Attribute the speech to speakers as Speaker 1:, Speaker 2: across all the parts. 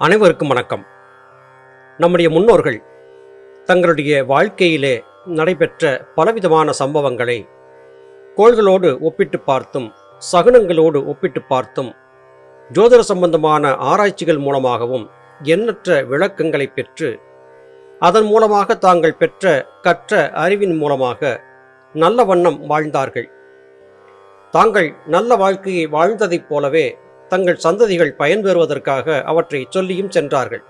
Speaker 1: அனைவருக்கும் வணக்கம். நம்முடைய முன்னோர்கள் தங்களுடைய வாழ்க்கையிலே நடைபெற்ற பலவிதமான சம்பவங்களை கோள்களோடு ஒப்பிட்டு பார்த்தும் சகுனங்களோடு ஒப்பிட்டு பார்த்தும் ஜோதிட சம்பந்தமான ஆராய்ச்சிகள் மூலமாகவும் எண்ணற்ற விளக்கங்களை பெற்று அதன் மூலமாக தாங்கள் பெற்ற கற்ற அறிவின் மூலமாக நல்ல வண்ணம் வாழ்ந்தார்கள். தாங்கள் நல்ல வாழ்க்கையை வாழ்ந்ததைப் போலவே தங்கள் சந்ததிகள் பயன்பெறுவதற்காக அவற்றை சொல்லியும் சென்றார்கள்.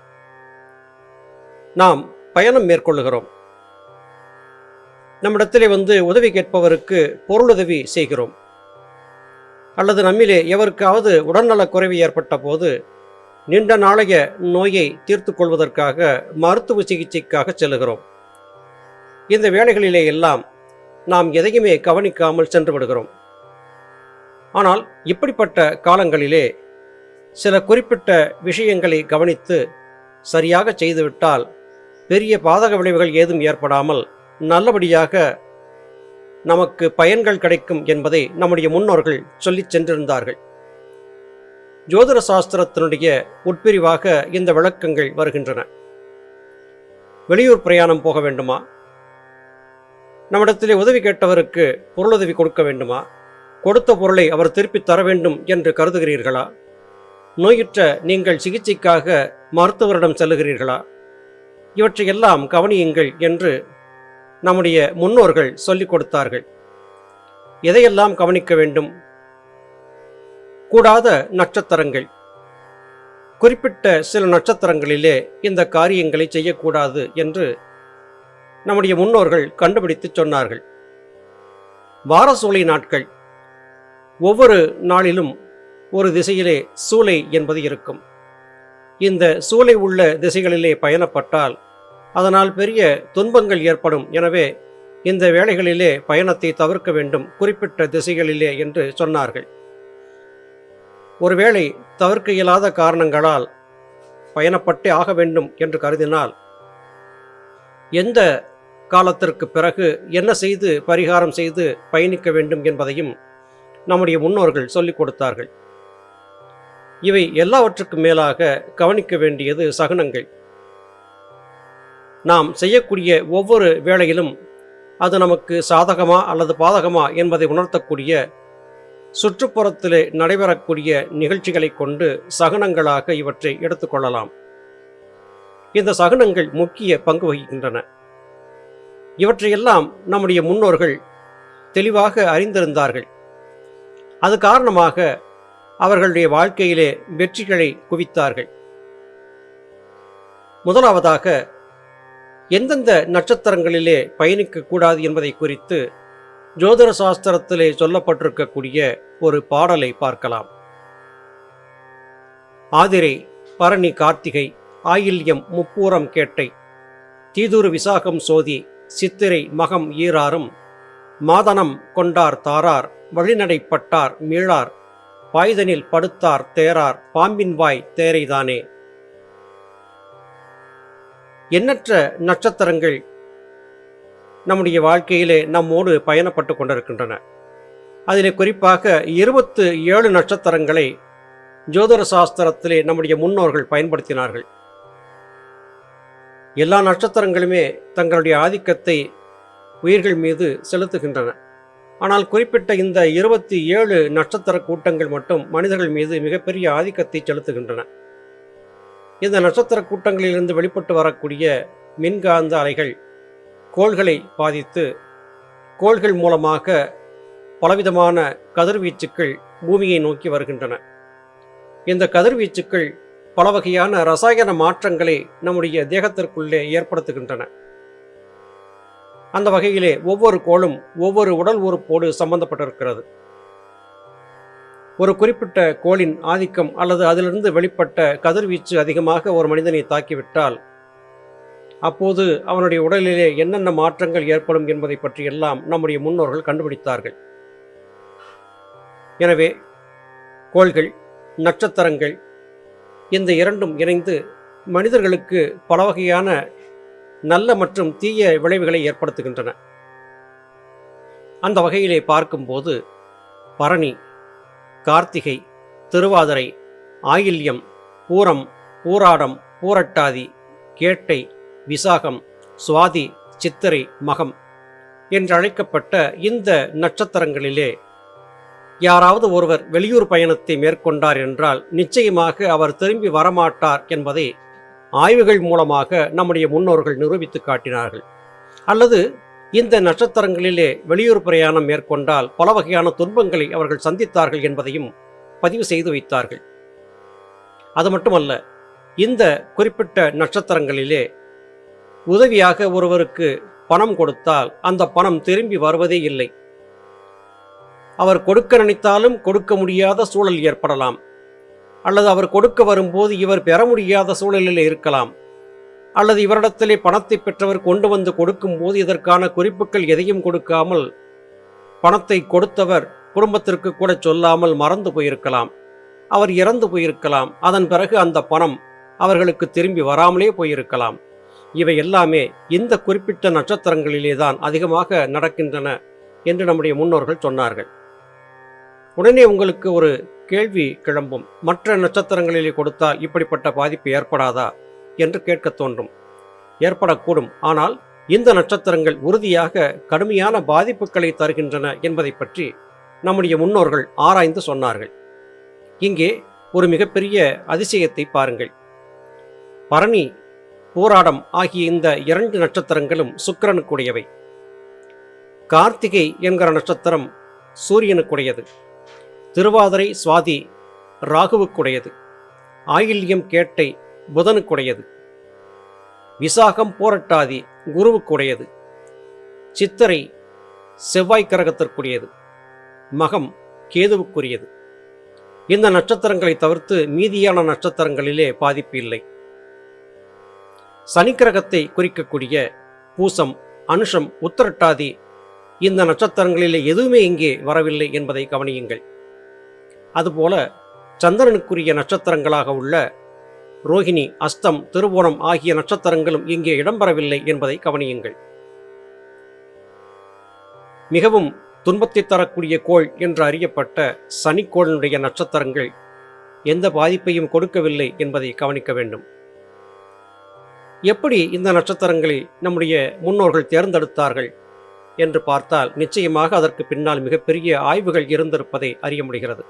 Speaker 1: நாம் பயணம் மேற்கொள்ளுகிறோம். நம்மிடத்திலே வந்து உதவி கேட்பவருக்கு பொருளுதவி செய்கிறோம். அல்லது நம்மிலே எவருக்காவது உடல்நலக் குறைவு ஏற்பட்ட போது நீண்ட நாளைய நோயை தீர்த்து கொள்வதற்காக மருத்துவ சிகிச்சைக்காக செல்லுகிறோம். இந்த வேலைகளிலே எல்லாம் நாம் எதையுமே கவனிக்காமல் சென்று விடுகிறோம். ஆனால் இப்படிப்பட்ட காலங்களிலே சில குறிப்பிட்ட விஷயங்களை கவனித்து சரியாக செய்துவிட்டால் பெரிய பாதக விளைவுகள் ஏதும் ஏற்படாமல் நல்லபடியாக நமக்கு பயன்கள் கிடைக்கும் என்பதை நம்முடைய முன்னோர்கள் சொல்லிச் சென்றிருந்தார்கள். ஜோதிட சாஸ்திரத்தினுடைய உட்பிரிவாக இந்த விளக்கங்கள் வருகின்றன. வெளியூர் பிரயாணம் போக வேண்டுமா? நம்மிடத்திலே உதவி கேட்டவருக்கு பொருளுதவி கொடுக்க வேண்டுமா? கொடுத்த பொருளை அவர் திருப்பி தர வேண்டும் என்று கருதுகிறீர்களா? நோயுற்ற நீங்கள் சிகிச்சைக்காக மருத்துவரிடம் செல்லுகிறீர்களா? இவற்றையெல்லாம் கவனியுங்கள் என்று நம்முடைய முன்னோர்கள் சொல்லிக் கொடுத்தார்கள். எதையெல்லாம் கவனிக்க வேண்டும்? கூடாத நட்சத்திரங்கள். குறிப்பிட்ட சில நட்சத்திரங்களிலே இந்த காரியங்களை செய்யக்கூடாது என்று நம்முடைய முன்னோர்கள் கண்டுபிடித்து சொன்னார்கள். வாரசூலை நாட்கள். ஒவ்வொரு நாளிலும் ஒரு திசையிலே சூளை என்பது இருக்கும். இந்த சூளை உள்ள திசைகளிலே பயணப்பட்டால் அதனால் பெரிய துன்பங்கள் ஏற்படும். எனவே இந்த வேளைகளிலே பயணத்தை தவிர்க்க வேண்டும். குறிப்பிட்ட திசைகளிலே என்று சொன்னார்கள். ஒருவேளை தவிர்க்க இயலாத காரணங்களால் பயணப்பட்டே ஆக வேண்டும் என்று கருதினால் எந்த காலத்திற்கு பிறகு என்ன செய்து பரிகாரம் செய்து பயணிக்க வேண்டும் என்பதையும் நம்முடைய முன்னோர்கள் சொல்லிக் கொடுத்தார்கள். இவை எல்லாவற்றுக்கும் மேலாக கவனிக்க வேண்டியது சகுனங்கள். நாம் செய்யக்கூடிய ஒவ்வொரு வேளையிலும் அது நமக்கு சாதகமா அல்லது பாதகமா என்பதை உணர்த்தக்கூடிய சுற்றுப்புறத்திலே நடைபெறக்கூடிய நிகழ்ச்சிகளை கொண்டு சகுனங்களாக இவற்றை எடுத்துக்கொள்ளலாம் இந்த சகுனங்கள் முக்கிய பங்கு வகிக்கின்றன. இவற்றையெல்லாம் நம்முடைய முன்னோர்கள் தெளிவாக அறிந்திருந்தார்கள். அது காரணமாக அவர்களுடைய வாழ்க்கையிலே வெற்றிகளை குவித்தார்கள். முதலாவதாக எந்தெந்த நட்சத்திரங்களிலே பயணிக்கக்கூடாது என்பதை குறித்து ஜோதிட சாஸ்திரத்திலே சொல்லப்பட்டிருக்கக்கூடிய ஒரு பாடலை பார்க்கலாம். ஆதிரை பரணி கார்த்திகை ஆயில்யம் முப்பூரம் கேட்டை தீதுரு விசாகம் சோதி சித்திரை மகம் ஈராறும் மாதனம் கொண்டார் தாரார் வழிநடைப்பட்டார் மீளார். பாய்தனில் படுத்தார் தேரார் பாம்பின் வாய் தேரைதானே. எண்ணற்ற நட்சத்திரங்கள் நம்முடைய வாழ்க்கையிலே நம்மோடு பயணப்பட்டு கொண்டிருக்கின்றன. அதிலே குறிப்பாக இருபத்து ஏழு நட்சத்திரங்களை ஜோதிட சாஸ்திரத்திலே நம்முடைய முன்னோர்கள் பயன்படுத்தினார்கள். எல்லா நட்சத்திரங்களுமே தங்களுடைய ஆதிக்கத்தை உயிர்கள் மீது செலுத்துகின்றன. ஆனால் குறிப்பிட்ட இந்த இருபத்தி ஏழு நட்சத்திர கூட்டங்கள் மட்டும் மனிதர்கள் மீது மிகப்பெரிய ஆதிக்கத்தை செலுத்துகின்றன. இந்த நட்சத்திர கூட்டங்களிலிருந்து வெளிப்பட்டு வரக்கூடிய மின்காந்த அலைகள் கோள்களை பாதித்து கோள்கள் மூலமாக பலவிதமான கதிர்வீச்சுக்கள் பூமியை நோக்கி வருகின்றன. இந்த கதிர்வீச்சுக்கள் பல வகையான ரசாயன மாற்றங்களை நம்முடைய தேகத்திற்குள்ளே ஏற்படுத்துகின்றன. அந்த வகையிலே ஒவ்வொரு கோளும் ஒவ்வொரு உடல் உறுப்போடு சம்பந்தப்பட்டிருக்கிறது. ஒரு குறிப்பிட்ட கோளின் ஆதிக்கம் அல்லது அதிலிருந்து வெளிப்பட்ட கதிர்வீச்சு அதிகமாக ஒரு மனிதனை தாக்கிவிட்டால் அப்போது அவனுடைய உடலிலே என்னென்ன மாற்றங்கள் ஏற்படும் என்பதை பற்றியெல்லாம் நம்முடைய முன்னோர்கள் கண்டுபிடித்தார்கள். எனவே கோள்கள் நட்சத்திரங்கள் இந்த இரண்டும் இணைந்து மனிதர்களுக்கு பல வகையான நல்ல மற்றும் தீய விளைவுகளை ஏற்படுத்துகின்றன. அந்த வகையிலே பார்க்கும்போது பரணி கார்த்திகை திருவாதிரை ஆயில்யம் பூரம் பூராடம் பூரட்டாதி கேட்டை விசாகம் சுவாதி சித்திரை மகம் என்றழைக்கப்பட்ட இந்த நட்சத்திரங்களிலே யாராவது ஒருவர் வெளியூர் பயணத்தை மேற்கொண்டார் என்றால் நிச்சயமாக அவர் திரும்பி வரமாட்டார் என்பதை ஆய்வுகள் மூலமாக நம்முடைய முன்னோர்கள் நிரூபித்து காட்டினார்கள். அல்லது இந்த நட்சத்திரங்களிலே வெளியூர் பிரயாணம் மேற்கொண்டால் பல வகையான துன்பங்களை அவர்கள் சந்தித்தார்கள் என்பதையும் பதிவு செய்து வைத்தார்கள். அது மட்டுமல்ல இந்த குறிப்பிட்ட நட்சத்திரங்களிலே உதவியாக ஒருவருக்கு பணம் கொடுத்தால் அந்த பணம் திரும்பி வருவதே இல்லை. அவர் கொடுக்க நினைத்தாலும் கொடுக்க முடியாத சூழல் ஏற்படலாம். அல்லது அவர் கொடுக்க வரும்போது இவர் பெற முடியாத சூழலில் இருக்கலாம். அல்லது இவரிடத்திலே பணத்தை பெற்றவர் கொண்டு வந்து கொடுக்கும்போது இதற்கான குறிப்புகள் எதையும் கொடுக்காமல் பணத்தை கொடுத்தவர் குடும்பத்திற்கு கூட சொல்லாமல் மறந்து போயிருக்கலாம். அவர் இறந்து போயிருக்கலாம். அதன் பிறகு அந்த பணம் அவர்களுக்கு திரும்பி வராமலே போயிருக்கலாம். இவை எல்லாமே இந்த குறிப்பிட்ட நட்சத்திரங்களிலே தான் அதிகமாக நடக்கின்றன என்று நம்முடைய முன்னோர்கள் சொன்னார்கள். உடனே உங்களுக்கு ஒரு கேள்வி கிளம்பும். மற்ற நட்சத்திரங்களிலே கொடுத்தால் இப்படிப்பட்ட பாதிப்பு ஏற்படாதா? என்று கேட்க தோன்றும். ஏற்படக்கூடும். ஆனால் இந்த நட்சத்திரங்கள் உறுதியாக கடுமையான பாதிப்புகளை தருகின்றன என்பதை பற்றி நம்முடைய முன்னோர்கள் ஆராய்ந்து சொன்னார்கள். இங்கே ஒரு மிகப்பெரிய அதிசயத்தை பாருங்கள். பரணி போராடம் ஆகிய இந்த இரண்டு நட்சத்திரங்களும் சுக்கிரனுக்குடையவை. கார்த்திகை என்கிற நட்சத்திரம் சூரியனுக்குடையது. திருவாதிரை சுவாதி ராகுவுக்குடையது. ஆயில்யம் கேட்டை புதனுக்குடையது. விசாகம் போரட்டாதி குருவுக்குடையது. சித்திரை செவ்வாய் கிரகத்திற்குரியது. மகம் கேதுவுக்குரியது. இந்த நட்சத்திரங்களை தவிர்த்து மீதியான நட்சத்திரங்களிலே பாதிப்பு இல்லை. சனிக்கிரகத்தை குறிக்கக்கூடிய பூசம் அனுஷம் உத்திரட்டாதி இந்த நட்சத்திரங்களிலே எதுவுமே இங்கே வரவில்லை என்பதை கவனியுங்கள். அதுபோல சந்திரனுக்குரிய நட்சத்திரங்களாக உள்ள ரோஹிணி அஸ்தம் திருவோணம் ஆகிய நட்சத்திரங்களும் இங்கே இடம்பெறவில்லை என்பதை கவனியுங்கள். மிகவும் துன்பத்தை தரக்கூடிய கோள் என்று அறியப்பட்ட சனிக்கோளினுடைய நட்சத்திரங்கள் எந்த பாதிப்பையும் கொடுக்கவில்லை என்பதை கவனிக்க வேண்டும். எப்படி இந்த நட்சத்திரங்களை நம்முடைய முன்னோர்கள் தேர்ந்தெடுத்தார்கள் என்று பார்த்தால் நிச்சயமாக அதற்கு பின்னால் மிகப்பெரிய ஆய்வுகள் இருந்திருப்பதை அறிய முடிகிறது.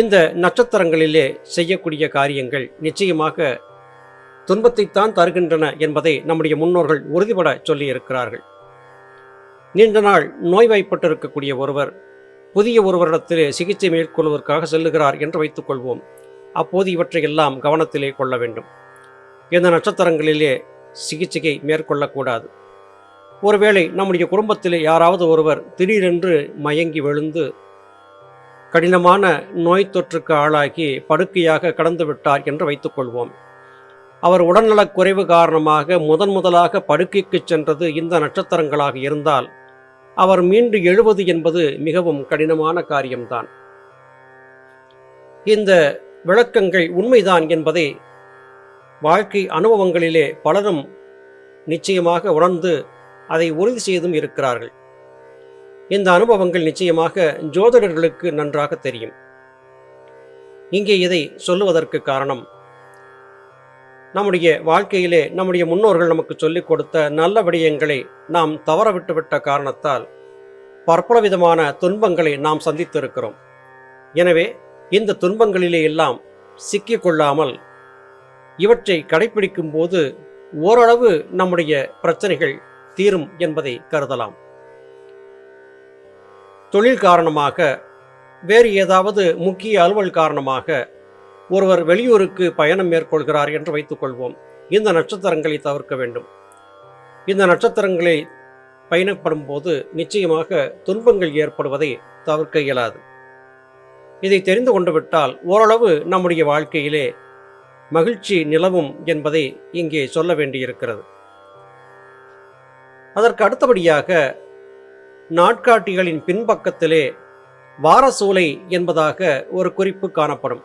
Speaker 1: இந்த நட்சத்திரங்களிலே செய்யக்கூடிய காரியங்கள் நிச்சயமாக துன்பத்தைத்தான் தருகின்றன என்பதை நம்முடைய முன்னோர்கள் உறுதிபட சொல்லியிருக்கிறார்கள். நீண்ட நாள் நோய்வாய்ப்பட்டிருக்கக்கூடிய ஒருவர் புதிய ஒருவரிடத்திலே சிகிச்சை மேற்கொள்வதற்காக செல்லுகிறார் என்று வைத்துக்கொள்வோம் அப்போது இவற்றையெல்லாம் கவனத்திலே கொள்ள வேண்டும். இந்த நட்சத்திரங்களிலே சிகிச்சையை மேற்கொள்ளக்கூடாது. ஒருவேளை நம்முடைய குடும்பத்திலே யாராவது ஒருவர் திடீரென்று மயங்கி விழுந்து கடினமான நோய் தொற்றுக்கு ஆளாகி படுக்கையாக கடந்து விட்டார் என்று வைத்துக்கொள்வோம் அவர் உடல்நலக் குறைவு காரணமாக முதன் முதலாக படுக்கைக்கு சென்றது இந்த நட்சத்திரங்களாக இருந்தால் அவர் மீண்டு எழுவது என்பது மிகவும் கடினமான காரியம்தான். இந்த விளக்கங்கள் உண்மைதான் என்பதை வாழ்க்கை அனுபவங்களிலே பலரும் நிச்சயமாக உணர்ந்து அதை உறுதி செய்தும் இருக்கிறார்கள். இந்த அனுபவங்கள் நிச்சயமாக ஜோதிடர்களுக்கு நன்றாக தெரியும். இங்கே இதை சொல்லுவதற்கு காரணம் நம்முடைய வாழ்க்கையிலே நம்முடைய முன்னோர்கள் நமக்கு சொல்லிக் கொடுத்த நல்ல விடயங்களை நாம் தவற விட்டுவிட்ட காரணத்தால் பற்பல விதமான துன்பங்களை நாம் சந்தித்திருக்கிறோம். எனவே இந்த துன்பங்களிலே எல்லாம் சிக்கிக்கொள்ளாமல் இவற்றை கடைபிடிக்கும் போது ஓரளவு நம்முடைய பிரச்சனைகள் தீரும் என்பதை கருதலாம். தொழில் காரணமாக வேறு ஏதாவது முக்கிய அலுவல் காரணமாக ஒருவர் வெளியூருக்கு பயணம் மேற்கொள்கிறார் என்று வைத்துக்கொள்வோம் இந்த நட்சத்திரங்களை தவிர்க்க வேண்டும். இந்த நட்சத்திரங்களை பயணப்படும் போது நிச்சயமாக துன்பங்கள் ஏற்படுவதை தவிர்க்க இயலாது. இதை தெரிந்து கொண்டு விட்டால் ஓரளவு நம்முடைய வாழ்க்கையிலே மகிழ்ச்சி நிலவும் என்பதை இங்கே சொல்ல வேண்டியிருக்கிறது. அதற்கு அடுத்தபடியாக நாட்காட்டிகளின் பின்பக்கத்திலே வாரசூலை என்பதாக ஒரு குறிப்பு காணப்படும்.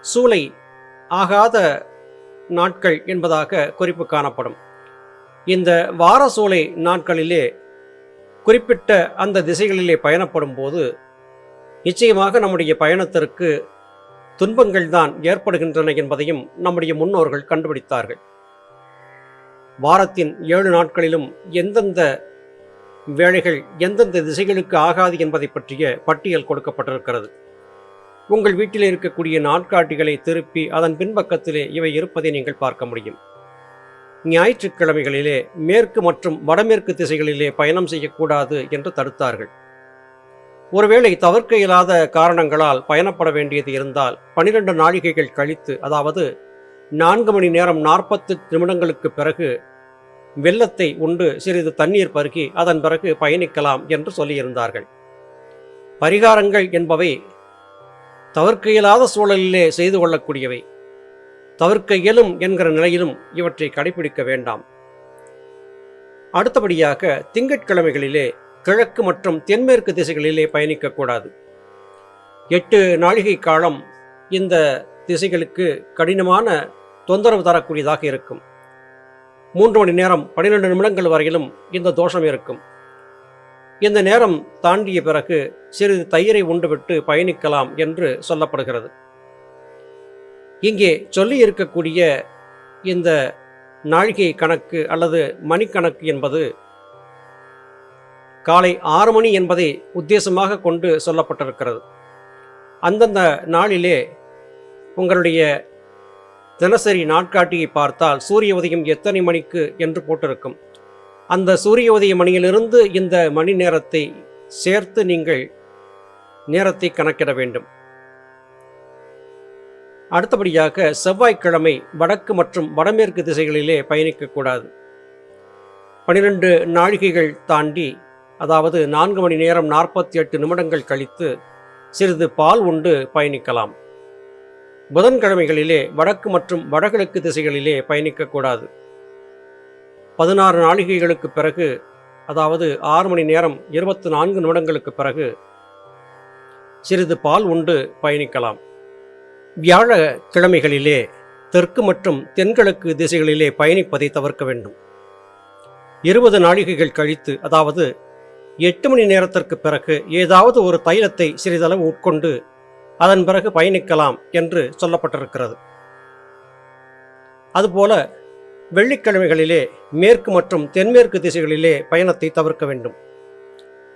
Speaker 1: சூலை ஆகாத நாட்கள் என்பதாக குறிப்பு காணப்படும். இந்த வாரசூலை நாட்களிலே குறிப்பிட்ட அந்த திசைகளிலே பயணப்படும் போது நிச்சயமாக நம்முடைய பயணத்திற்கு துன்பங்கள் தான் ஏற்படுகின்றன என்பதையும் நம்முடைய முன்னோர்கள் கண்டுபிடித்தார்கள். வாரத்தின் ஏழு நாட்களிலும் எந்தெந்த வேலைகள் எந்தெந்த திசைகளுக்கு ஆகாது என்பதை பற்றிய பட்டியல் கொடுக்கப்பட்டிருக்கிறது. உங்கள் வீட்டில் இருக்கக்கூடிய நாட்காட்டிகளை திருப்பி அதன் பின்பக்கத்திலே இவை இருப்பதை நீங்கள் பார்க்க முடியும். ஞாயிற்றுக்கிழமைகளிலே மேற்கு மற்றும் வடமேற்கு திசைகளிலே பயணம் செய்யக்கூடாது என்று தடுத்தார்கள். ஒருவேளை தவிர்க்க இயலாத காரணங்களால் பயணப்பட வேண்டியது இருந்தால் பனிரெண்டு நாழிகைகள் கழித்து அதாவது நான்கு மணி நேரம் நாற்பத்து நிமிடங்களுக்கு பிறகு வெள்ளத்தை உண்டு சிறிது தண்ணீர் பருகி அதன் பிறகு பயணிக்கலாம் என்று சொல்லியிருந்தார்கள். பரிகாரங்கள் என்பவை தவிர்க்க இயலாத சூழலிலே செய்து கொள்ளக்கூடியவை. தவிர்க்க இயலும் என்கிற நிலையிலும் இவற்றை கடைபிடிக்க வேண்டாம். அடுத்தபடியாக திங்கட்கிழமைகளிலே கிழக்கு மற்றும் தென்மேற்கு திசைகளிலே பயணிக்கக்கூடாது. எட்டு நாழிகை காலம் இந்த திசைகளுக்கு கடினமான தொந்தரவு தரக்கூடியதாக இருக்கும். மூன்று மணி நேரம் பன்னிரெண்டு நிமிடங்கள் வரையிலும் இந்த தோஷம் இருக்கும். இந்த நேரம் தாண்டிய பிறகு சிறிது தயிரை உண்டுவிட்டு பயணிக்கலாம் என்று சொல்லப்படுகிறது. இங்கே சொல்லி இருக்கக்கூடிய இந்த நாழிகை கணக்கு அல்லது மணிக்கணக்கு என்பது காலை ஆறு மணி என்பதை உத்தேசமாக கொண்டு சொல்லப்பட்டிருக்கிறது. அந்தந்த நாளிலே உங்களுடைய தினசரி நாட்காட்டியை பார்த்தால் சூரிய உதயம் எத்தனை மணிக்கு என்று போட்டிருக்கும். அந்த சூரிய உதய மணியிலிருந்து இந்த மணி நேரத்தை சேர்த்து நீங்கள் நேரத்தை கணக்கிட வேண்டும். அடுத்தபடியாக செவ்வாய்க்கிழமை வடக்கு மற்றும் வடமேற்கு திசைகளிலே பயணிக்கக்கூடாது. பனிரெண்டு நாழிகைகள் தாண்டி அதாவது நான்கு மணி நேரம் நாற்பத்தி எட்டு நிமிடங்கள் கழித்து சிறிது பால் உண்டு பயணிக்கலாம். புதன்கிழமைகளிலே வடக்கு மற்றும் வடகிழக்கு திசைகளிலே பயணிக்கக்கூடாது. பதினாறு நாளிகைகளுக்கு பிறகு அதாவது ஆறு மணி நேரம் இருபத்தி நான்கு நிமிடங்களுக்கு பிறகு சிறிது பால் உண்டு பயணிக்கலாம். வியாழ கிழமைகளிலே தெற்கு மற்றும் தென்கிழக்கு திசைகளிலே பயணிப்பதை தவிர்க்க வேண்டும். இருபது நாழிகைகள் கழித்து அதாவது எட்டு மணி நேரத்திற்கு பிறகு ஏதாவது ஒரு தைலத்தை சிறிதளவு உட்கொண்டு அதன் பிறகு பயணிக்கலாம் என்று சொல்லப்பட்டிருக்கிறது. அதுபோல வெள்ளிக்கிழமைகளிலே மேற்கு மற்றும் தென்மேற்கு திசைகளிலே பயணத்தை தவிர்க்க வேண்டும்.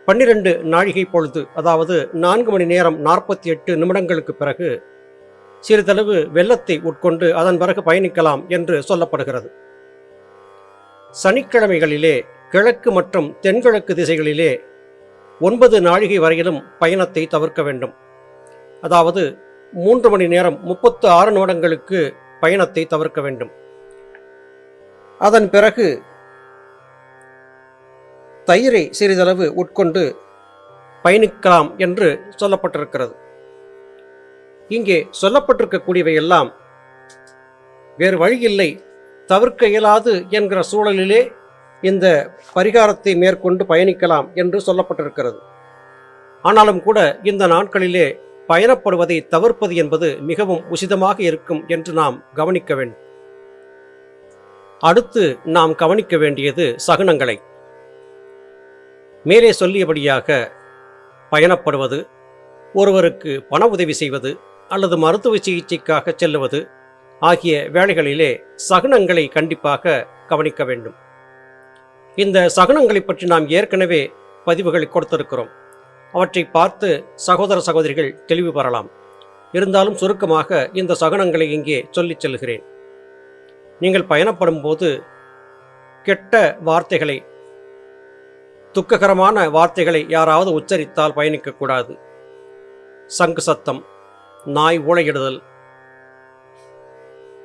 Speaker 1: பன்னிரண்டு நாழிகை பொழுது அதாவது நான்கு மணி நேரம் நாற்பத்தி எட்டு நிமிடங்களுக்கு பிறகு சிறிதளவு வெள்ளத்தை உட்கொண்டு அதன் பிறகு பயணிக்கலாம் என்று சொல்லப்படுகிறது. சனிக்கிழமைகளிலே கிழக்கு மற்றும் தென்கிழக்கு திசைகளிலே ஒன்பது நாழிகை வரையிலும் பயணத்தை தவிர்க்க வேண்டும். அதாவது மூன்று மணி நேரம் முப்பத்து ஆறு நிமிடங்களுக்கு பயணத்தை தவிர்க்க வேண்டும். அதன் பிறகு தயிரை சிறிதளவு உட்கொண்டு பயணிக்கலாம் என்று சொல்லப்பட்டிருக்கிறது. இங்கே சொல்லப்பட்டிருக்கக்கூடியவை எல்லாம் வேறு வழியில்லை தவிர்க்க இயலாது என்கிற சூழலிலே இந்த பரிகாரத்தை மேற்கொண்டு பயணிக்கலாம் என்று சொல்லப்பட்டிருக்கிறது. ஆனாலும் கூட இந்த நாட்களிலே பயணப்படுவதை தவிர்ப்பது என்பது மிகவும் உசிதமாக இருக்கும் என்று நாம் கவனிக்க வேண்டும் அடுத்து நாம் கவனிக்க வேண்டியது சகுனங்களை. மேலே சொல்லியபடியாக பயணப்படுவது ஒருவருக்கு பண உதவி செய்வது அல்லது மருத்துவ சிகிச்சைக்காக செல்லுவது ஆகிய வேலைகளிலே சகுனங்களை கண்டிப்பாக கவனிக்க வேண்டும். இந்த சகுனங்களை பற்றி நாம் ஏற்கனவே பதிவுகளை கொடுத்திருக்கிறோம். அவற்றை பார்த்து சகோதர சகோதரிகள் தெளிவு பெறலாம். இருந்தாலும் சுருக்கமாக இந்த சகுனங்களை இங்கே சொல்லிச் செல்கிறேன். நீங்கள் பயணப்படும் போது கெட்ட வார்த்தைகளை துக்ககரமான வார்த்தைகளை யாராவது உச்சரித்தால் பயணிக்கக்கூடாது சங்கு சத்தம் நாய் ஊழையிடுதல்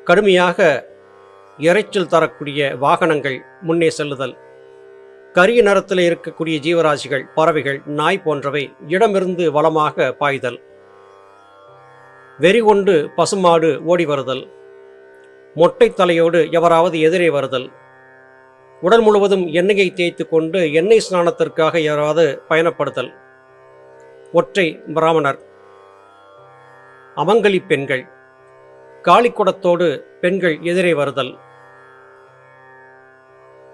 Speaker 1: கடுமையாக இறைச்சல் தரக்கூடிய வாகனங்கள் முன்னே செல்லுதல் கரிய நிறத்தில் இருக்கக்கூடிய ஜீவராசிகள் பறவைகள் நாய் போன்றவை இடமிருந்து வளமாக பாய்தல். வெறி கொண்டு பசுமாடு ஓடி வருதல். மொட்டை தலையோடு எவராவது எதிரே வருதல். உடல் முழுவதும் எண்ணெயை தேய்த்து கொண்டு எண்ணெய் ஸ்நானத்திற்காக யாராவது பயணப்படுதல். ஒற்றை பிராமணர். அமங்கலி பெண்கள். காளிக்குடத்தோடு பெண்கள் எதிரே வருதல்.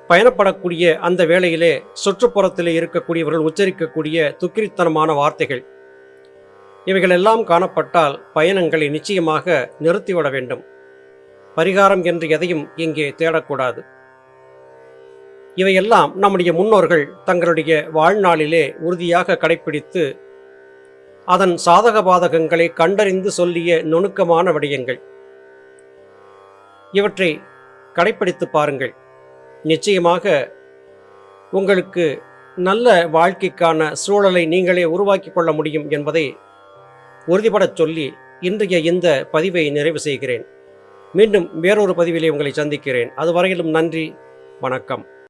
Speaker 1: பயணப்படக்கூடிய அந்த வேளையிலே சுற்றுப்புறத்திலே இருக்கக்கூடியவர்கள் உச்சரிக்கக்கூடிய துக்கிரித்தனமான வார்த்தைகள். இவைகளெல்லாம் காணப்பட்டால் பயணங்களை நிச்சயமாக நிறுத்திவிட வேண்டும். பரிகாரம் என்று எதையும் இங்கே தேடக்கூடாது. இவையெல்லாம் நம்முடைய முன்னோர்கள் தங்களுடைய வாழ்நாளிலே உறுதியாக கடைப்பிடித்து அதன் சாதக பாதகங்களை கண்டறிந்து சொல்லிய நுணுக்கமான விடயங்கள். இவற்றை கடைப்பிடித்து பாருங்கள். நிச்சயமாக உங்களுக்கு நல்ல வாழ்க்கைக்கான சூழலை நீங்களே உருவாக்கிக் கொள்ள முடியும் என்பதை உறுதிபடச் சொல்லி இன்றைய இந்த பதிவை நிறைவு செய்கிறேன். மீண்டும் வேறொரு பதிவிலே உங்களை சந்திக்கிறேன். அதுவரையிலும் நன்றி வணக்கம்.